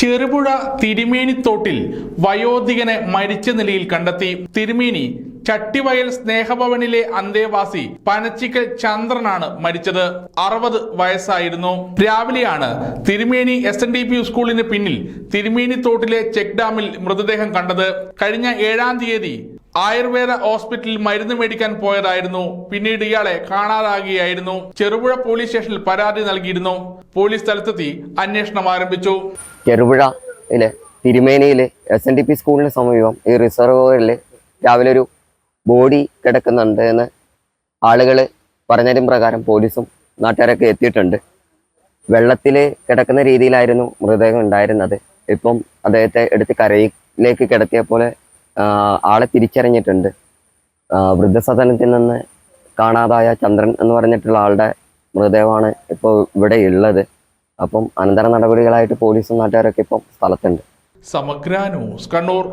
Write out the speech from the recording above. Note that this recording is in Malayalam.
ചെറുപുഴ തിരുമേനിത്തോട്ടിൽ വയോധികനെ മരിച്ച നിലയിൽ കണ്ടെത്തി. തിരുമേനി ചട്ടിവയൽ സ്നേഹഭവനിലെ അന്തേവാസി പനച്ചിക്കൽ ചന്ദ്രനാണ് മരിച്ചത്. അറുപത് വയസ്സായിരുന്നു. രാവിലെയാണ് തിരുമേനി എസ് എൻ ഡി പി സ്കൂളിന് പിന്നിൽ തിരുമേനിത്തോട്ടിലെ ചെക്ക് ഡാമിൽ മൃതദേഹം കണ്ടത്. കഴിഞ്ഞ ഏഴാം തീയതി ആയുർവേദ ഹോസ്പിറ്റലിൽ മരുന്ന് മേടിക്കാൻ പോയതായിരുന്നു. പിന്നീട് ഇയാളെ കാണാതാകുകയായിരുന്നു. ചെറുപുഴ പോലീസ് സ്റ്റേഷനിൽ പരാതി നൽകിയിരുന്നു. പോലീസ് സ്ഥലത്തെത്തി അന്വേഷണം ആരംഭിച്ചു. ചെറുപുഴയിലെ തിരുമേനിയിലെ എസ് എൻ ഡി പി സ്കൂളിന് സമീപം ഈ റിസർവോയറിൽ രാവിലെ ഒരു ബോഡി കിടക്കുന്നുണ്ട് എന്ന് ആളുകൾ പറഞ്ഞതിന് പ്രകാരം പോലീസും നാട്ടുകാരൊക്കെ എത്തിയിട്ടുണ്ട്. വെള്ളത്തിൽ കിടക്കുന്ന രീതിയിലായിരുന്നു മൃതദേഹം ഉണ്ടായിരുന്നത്. ഇപ്പം അദ്ദേഹത്തെ എടുത്ത് കരയിലേക്ക് കിടത്തിയപ്പോൾ ആളെ തിരിച്ചറിഞ്ഞിട്ടുണ്ട്. വൃദ്ധസദനത്തിൽ നിന്ന് കാണാതായ ചന്ദ്രൻ എന്ന് പറഞ്ഞിട്ടുള്ള ആളുടെ മൃതദേഹമാണ് ഇപ്പോൾ ഇവിടെ ഉള്ളത്. അപ്പം അനന്തര നടപടികളായിട്ട് പോലീസും നാട്ടുകാരൊക്കെ ഇപ്പം സ്ഥലത്തുണ്ട്. സമഗ്ര ന്യൂസ് കണ്ണൂർ.